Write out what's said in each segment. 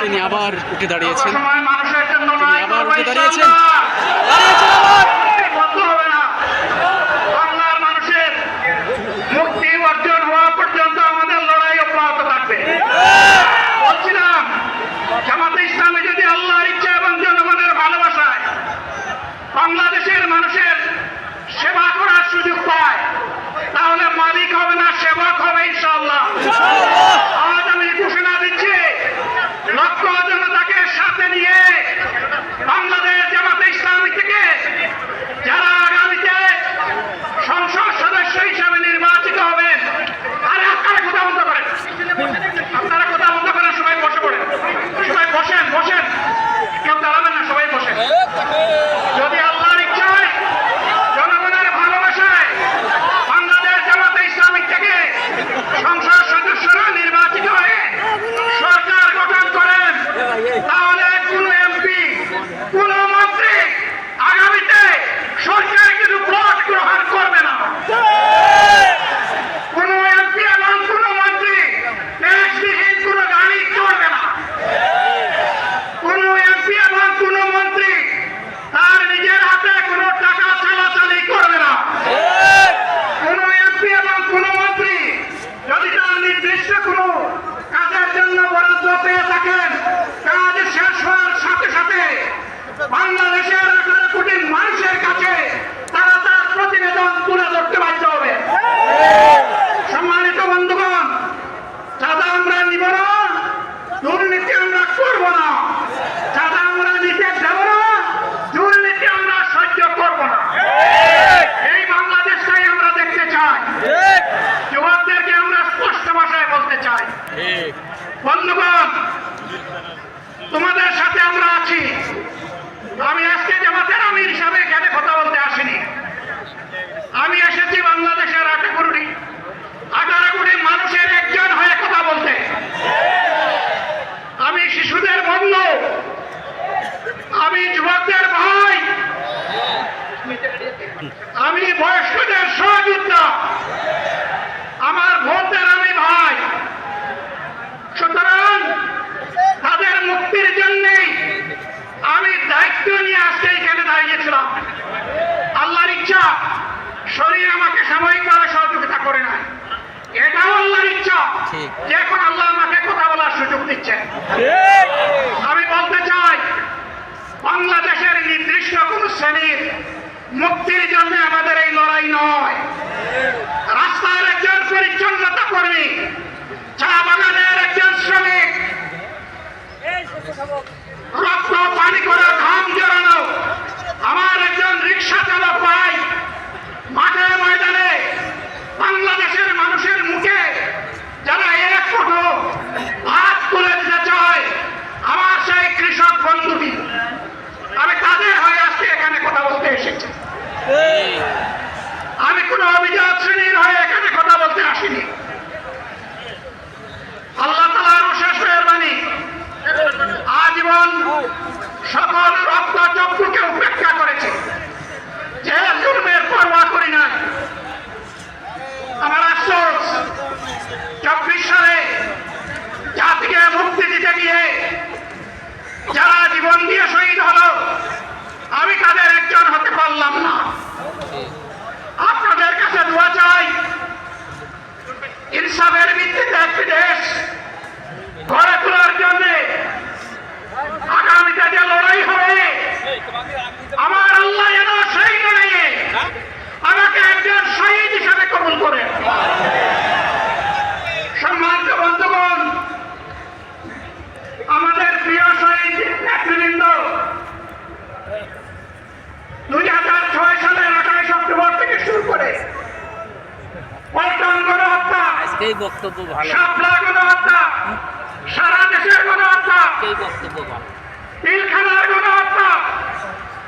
তিনি আবার উঠে দাঁড়িয়েছেন। তিনি আবার উঠে দাঁড়িয়েছেন। দাঁড়িয়েছেন আবার। সেই বক্তব্য ভালো। সারা দেশের গণহত্যা সেই বক্তব্য ভালো। পিলখানার গণহত্যা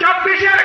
চব্বিশের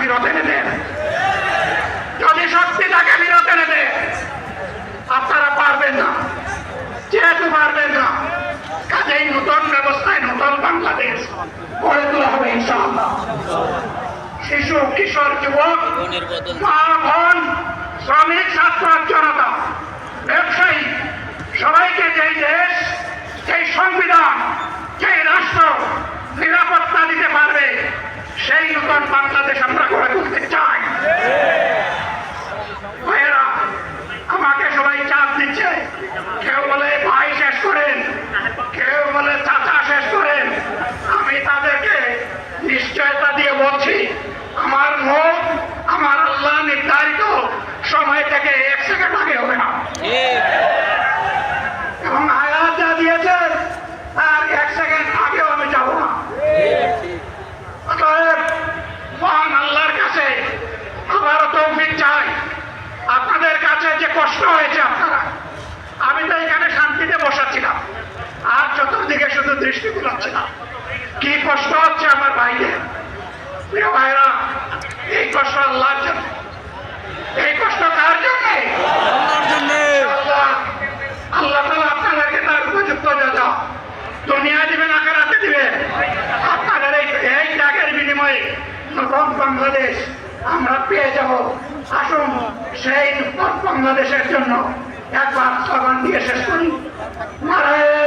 ফিরত এনে যদি সত্যি তাকে ফিরত এনে আপনারা পারবেন না। যেহেতু পারবেন না, কাজেই নতুন ব্যবস্থায় নতুন বাংলাদেশ গড়ে তোলা হবে ইনশাআল্লাহ। শিশু, কিশোর, যুবক, মা, বোন, শ্রমিক, ছাত্র, জনতা, ব্যবসায়ী, সবাইকে যেই দেশ সেই সংবিধান সেই রাষ্ট্র নিরাপত্তা দিতে পারবে সেই নতুন বাংলাদেশ আমরা গড়ে তুলতে চাই। সুগম বাংলাদেশ, আমরা পেয়ে যাব। আসুন, সেই বাংলাদেশের জন্য একবার স্লোগান দিয়ে শেষ করি। মারায়